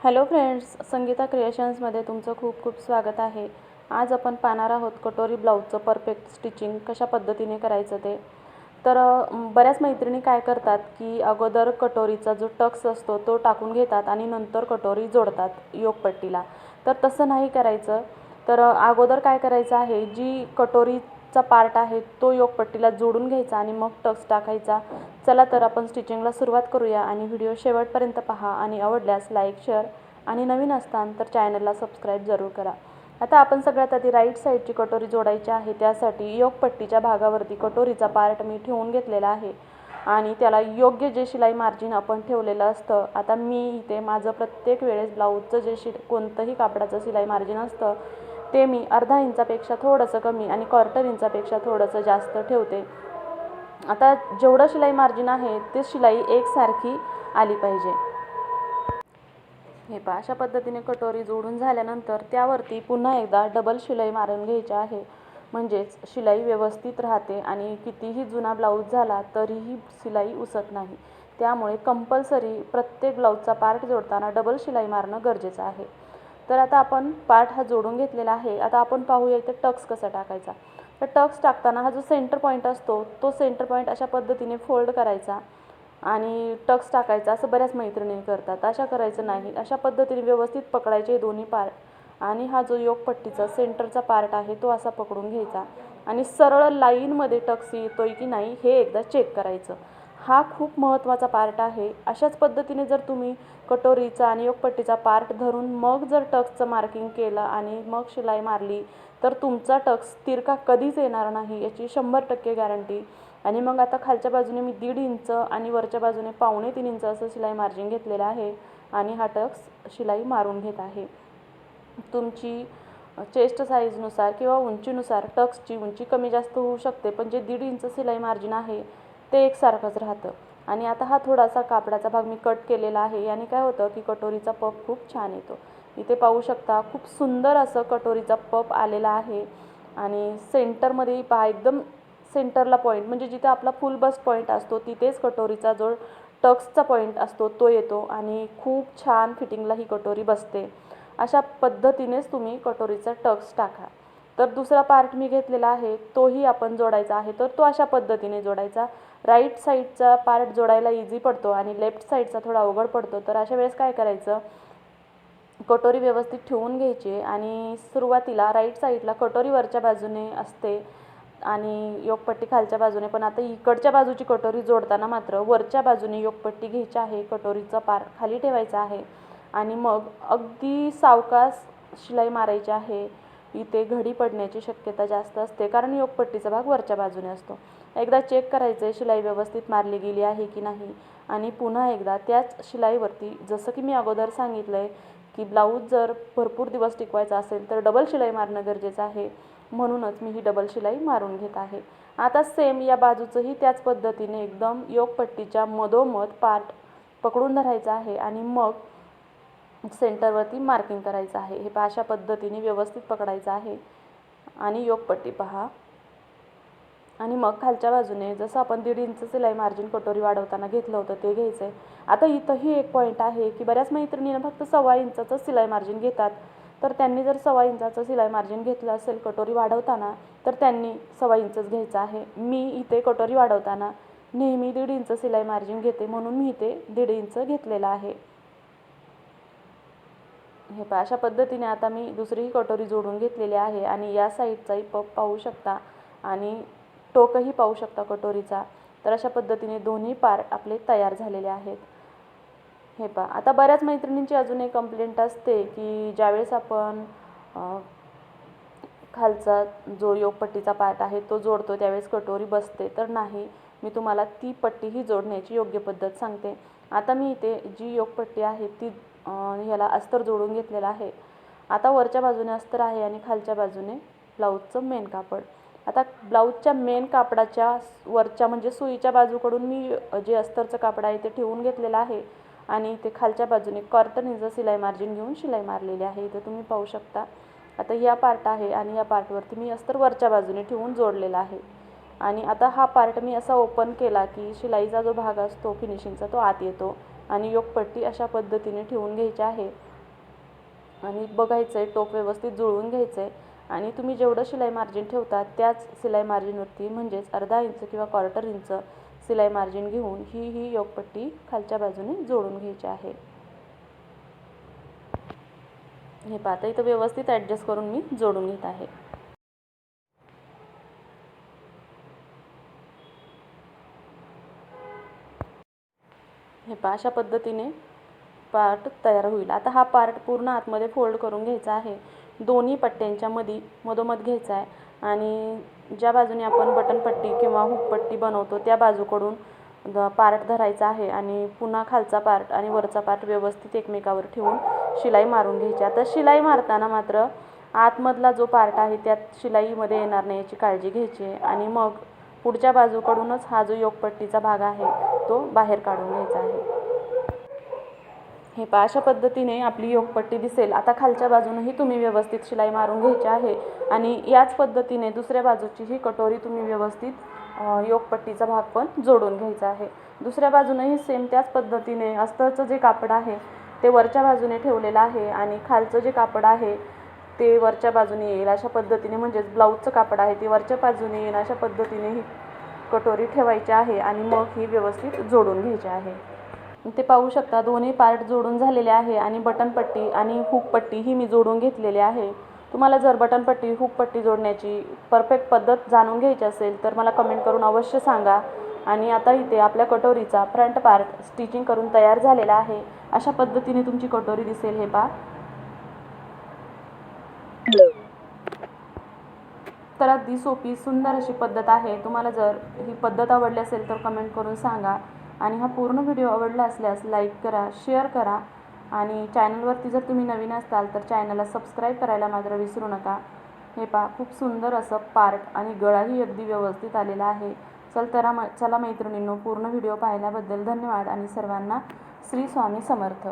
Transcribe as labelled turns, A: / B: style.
A: Hello friends Sangeeta क्रिएशन्समध्ये तुमचं खूप खूप स्वागत आहे. आज आपण पाहणार आहोत कटोरी ब्लाऊजचं परफेक्ट स्टिचिंग कशा पद्धतीने करायचं ते. तर बऱ्याच मैत्रिणी काय करतात की अगोदर कटोरीचा जो टक्स असतो तो टाकून घेतात आणि नंतर कटोरी जोडतात योगपट्टीला. तर तसं नाही करायचं. तर अगोदर काय करायचं आहे जी कटोरीचा पार्ट आहे तो योगपट्टीला जोडून घ्यायचा आणि मग टक्स टाकायचा. चला तर आपण स्टिचिंगला सुरुवात करूया आणि व्हिडिओ शेवटपर्यंत पहा आणि आवडल्यास लाईक शेअर आणि नवीन असतान तर चॅनलला सबस्क्राईब जरूर करा. आता आपण सगळ्यात आधी राईट साईडची कटोरी जोडायची आहे. त्यासाठी योगपट्टीच्या भागावरती कटोरीचा पार्ट मी ठेवून घेतलेला आहे. आणि त्याला योग्य जे शिलाई मार्जिन आपण ठेवलेलं असतं आता मी इथे माझं प्रत्येक वेळेस ब्लाऊजचं जे शि कोणतंही कापडाचं शिलाई मार्जिन असतं ते मी अर्धा इंचापेक्षा थोडंसं कमी आणि क्वार्टर इंचापेक्षा थोडंसं जास्त ठेवते. आता जेवढं शिलाई मार्जिन आहे ते शिलाई एकसारखी आली पाहिजे. हे पहा अशा पद्धतीने कटोरी जोडून झाल्यानंतर त्यावरती पुन्हा एकदा डबल शिलाई मारून घ्यायची आहे. म्हणजेच शिलाई व्यवस्थित राहते आणि कितीही जुना ब्लाऊज झाला तरीही शिलाई उसत नाही. त्यामुळे कंपल्सरी प्रत्येक ब्लाऊजचा पार्ट जोडताना डबल शिलाई मारणं गरजेचं आहे. तर आता आपण पार्ट हा जोडून घेतलेला आहे. आता आपण पाहूया इथे टक्स कसा टाकायचा. तर टक्स टाकताना हा जो सेंटर पॉईंट असतो तो सेंटर पॉईंट अशा पद्धतीने फोल्ड करायचा आणि टक्स टाकायचा असं बऱ्याच मैत्रिणी करतात. अशा करायचं नाही. अशा पद्धतीने व्यवस्थित पकडायचे दोन्ही पार्ट आणि हा जो योगपट्टीचा सेंटरचा पार्ट आहे तो असा पकडून घ्यायचा. आणि सरळ लाईनमध्ये टक्स येतोय की नाही हे एकदा चेक करायचं. हा खूप महत्त्वाचा पार्ट आहे. अशाच पद्धतीने जर तुम्ही कटोरीचा आणि योगपट्टीचा पार्ट धरून मग जर टक्सचं मार्किंग केलं आणि मग शिलाई मारली तर तुमचा टक्स तिरका कधीच येणार नाही याची शंभर टक्के गॅरंटी आणि मग आता खालच्या बाजूने मी दीड इंच आणि वरच्या बाजूने पावणे तीन इंच असं शिलाई मार्जिन घेतलेलं आहे आणि हा टक्स शिलाई मारून घेत आहे. तुमची चेस्ट साईजनुसार किंवा उंचीनुसार टक्सची उंची कमी जास्त होऊ शकते पण जे दीड इंच शिलाई मार्जिन आहे ते एकसारखंच राहतं. आणि आता हा थोडासा कापडाचा भाग मी कट केलेला आहे. याने काय होतं की कटोरीचा पप खूप छान येतो. इथे पाहू शकता खूप सुंदर असं कटोरीचा पप आलेला आहे. आणि सेंटरमध्ये पहा एकदम सेंटरला पॉईंट म्हणजे जिथे आपला फुल बस पॉईंट असतो तिथेच कटोरीचा जो टक्सचा पॉईंट असतो तो येतो. आणि खूप छान फिटिंगला ही कटोरी बसते. अशा पद्धतीनेच तुम्ही कटोरीचा टक्स टाका. तर दुसरा पार्ट मी घेतलेला आहे तोही आपण जोडायचा आहे. तर तो अशा पद्धतीने जोडायचा. राईट साईडचा पार्ट जोडायला इझी पडतो आणि लेफ्ट साईडचा थोडा अवघड पडतो. तर अशा वेळेस काय करायचं? कटोरी व्यवस्थित ठेवून घ्यायची आणि सुरुवातीला राईट साईडला कटोरी वरच्या बाजूने असते आणि योगपट्टी खालच्या बाजूने. पण आता इकडच्या बाजूची कटोरी जोडताना मात्र वरच्या बाजूने योगपट्टी घ्यायची आहे. कटोरीचा पार खाली ठेवायचा आहे. आणि मग अगदी सावकास शिलाई मारायची आहे. इथे घडी पडण्याची शक्यता जास्त असते कारण योगपट्टीचा भाग वरच्या बाजूने असतो. एकदा चेक करायचं आहे शिलाई व्यवस्थित मारली गेली आहे की नाही? आणि पुन्हा एकदा त्याच शिलाईवरती जसं की मी अगोदर सांगितलं आहे की ब्लाऊज जर भरपूर दिवस टिकवायचा असेल तर डबल शिलाई मारणं गरजेचं आहे. म्हणूनच मी ही डबल शिलाई मारून घेत आहे. आता सेम या बाजूचंही त्याच पद्धतीने एकदम योगपट्टीच्या मधोमध पार्ट पकडून धरायचा आहे आणि मग सेंटरवरती मार्किंग करायचं आहे. हे पहा अशा पद्धतीने व्यवस्थित पकडायचं आहे. आणि योगपट्टी पहा. आणि मग खालच्या बाजूने जसं आपण दीड इंच सिलाई मार्जिन कटोरी वाढवताना घेतलं होतं ते घ्यायचं आहे आता इथंही एक पॉईंट आहे की बऱ्याच मैत्रिणीनं फक्त सव्वा इंचाचं सिलाई मार्जिन घेतात. तर त्यांनी जर सव्वा इंचाचं सिलाई मार्जिन घेतलं असेल कटोरी वाढवताना तर त्यांनी सव्वा इंचच घ्यायचं आहे. मी इथे कटोरी वाढवताना नेहमी दीड इंच सिलाई मार्जिन घेते म्हणून मी इथे दीड इंच घेतलेलं आहे. हे पहा अशा पद्धतीने आता मी दुसरीही कटोरी जोडून घेतलेली आहे आणि या साईडचाही पप पाहू शकता आणि टोकही पाहू शकता कटोरीचा. तर अशा पद्धतीने दोन्ही पार्ट आपले तयार झालेले आहेत. हे पहा आता बऱ्याच मैत्रिणींची अजून एक कंप्लेंट असते की ज्यावेळेस आपण खालचा जो योगपट्टीचा पार्ट आहे तो जोडतो त्यावेळेस कटोरी बसते. तर नाही मी तुम्हाला ती पट्टीही जोडण्याची योग्य पद्धत सांगते. आता मी इथे जी योगपट्टी आहे ती ह्याला अस्तर जोडून घेतलेलं आहे. आता वरच्या बाजूने अस्तर आहे आणि खालच्या बाजूने ब्लाऊजचं मेन कापड. आता ब्लाऊजच्या मेन कापडाच्या वरच्या म्हणजे सुईच्या बाजूकडून मी जे अस्तरचं कापड आहे ते ठेवून घेतलेलं आहे. आणि ते खालच्या बाजूने कॉर्टन शिलाई सिलाई मार्जिन घेऊन शिलाई मारलेली आहे. इथे तुम्ही पाहू शकता. आता या पार्ट आहे आणि या पार्टवरती मी अस्तर वरच्या बाजूने ठेवून जोडलेला आहे. आणि आता हा पार्ट मी असा ओपन केला की शिलाईचा जो भाग असतो फिनिशिंगचा तो आत येतो. आणि योगपट्टी अशा पद्धतीने ठेवून घ्यायची आहे. आणि बघायचं आहे टोप व्यवस्थित जुळवून घ्यायचं आहे आणि तुम्ही जेवढं शिलाई मार्जिन ठेवता त्याच शिलाई मार्जिनवरती म्हणजेच अर्धा इंच किंवा क्वार्टर इंच शिलाई मार्जिन घेऊन ही ही योगपट्टी खालच्या बाजूने जोडून घ्यायची आहे. हे पाहता इथं व्यवस्थित ॲडजस्ट करून मी जोडून घेत आहे. हे पहा अशा पद्धतीने पार्ट तयार होईल. आता हा पार्ट पूर्ण आतमध्ये फोल्ड करून घ्यायचा आहे. दोन्ही पट्ट्यांच्या मधी मधोमध घ्यायचा आहे. आणि ज्या बाजूने आपण बटनपट्टी किंवा हुकपट्टी बनवतो त्या बाजूकडून पार्ट धरायचा आहे आणि पुन्हा खालचा पार्ट आणि वरचा पार्ट व्यवस्थित एकमेकावर ठेवून शिलाई मारून घ्यायची. आता शिलाई मारताना मात्र आतमधला जो पार्ट आहे त्यात शिलाईमध्ये येणार नाही याची काळजी घ्यायची आहे. आणि मग पुढच्या बाजूकडूनच हा जो योगपट्टीचा भाग आहे तो बाहेर काढून घ्यायचा आहे. हे पहा अशा पद्धतीने आपली योगपट्टी दिसेल. आता खालच्या बाजूनही तुम्ही व्यवस्थित शिलाई मारून घ्यायची आहे आणि याच पद्धतीने दुसऱ्या बाजूचीही कटोरी तुम्ही व्यवस्थित योगपट्टीचा भाग पण जोडून घ्यायचा आहे. दुसऱ्या बाजूनही सेम त्याच पद्धतीने अस्तरचं जे कापड आहे ते वरच्या बाजूने ठेवलेलं आहे आणि खालचं जे कापड आहे ते वरच्या बाजूने येईल. अशा पद्धतीने म्हणजेच ब्लाऊजचं कापड आहे ते वरच्या बाजूने येईल. अशा पद्धतीने ही कटोरी ठेवायची आहे आणि मग ही व्यवस्थित जोडून घ्यायची आहे. ते पाहू शकता दोन्ही पार्ट जोडून झालेले आहे आणि बटनपट्टी आणि हुकपट्टी ही मी जोडून घेतलेली आहे. तुम्हाला जर बटनपट्टी हुकपट्टी जोडण्याची परफेक्ट पद्धत जाणून घ्यायची असेल तर मला कमेंट करून अवश्य सांगा. आणि आता इथे आपल्या कटोरीचा फ्रंट पार्ट स्टिचिंग करून तयार झालेला आहे. अशा पद्धतीने तुमची कटोरी दिसेल हे पा तर अगदी सोपी सुंदर अशी पद्धत आहे. तुम्हाला जर ही पद्धत आवडली असेल तर कमेंट करून सांगा. आणि हा पूर्ण व्हिडिओ आवडला असल्यास लाईक करा शेअर करा. आणि चॅनलवरती जर तुम्ही नवीन असाल तर चॅनलला सबस्क्राईब करायला मात्र विसरू नका. हे पहा खूप सुंदर असं पार्ट आणि गळाही अगदी व्यवस्थित आलेला आहे. चल तर चला मैत्रिणींनो पूर्ण व्हिडिओ पाहिल्याबद्दल धन्यवाद आणि सर्वांना श्री स्वामी समर्थ.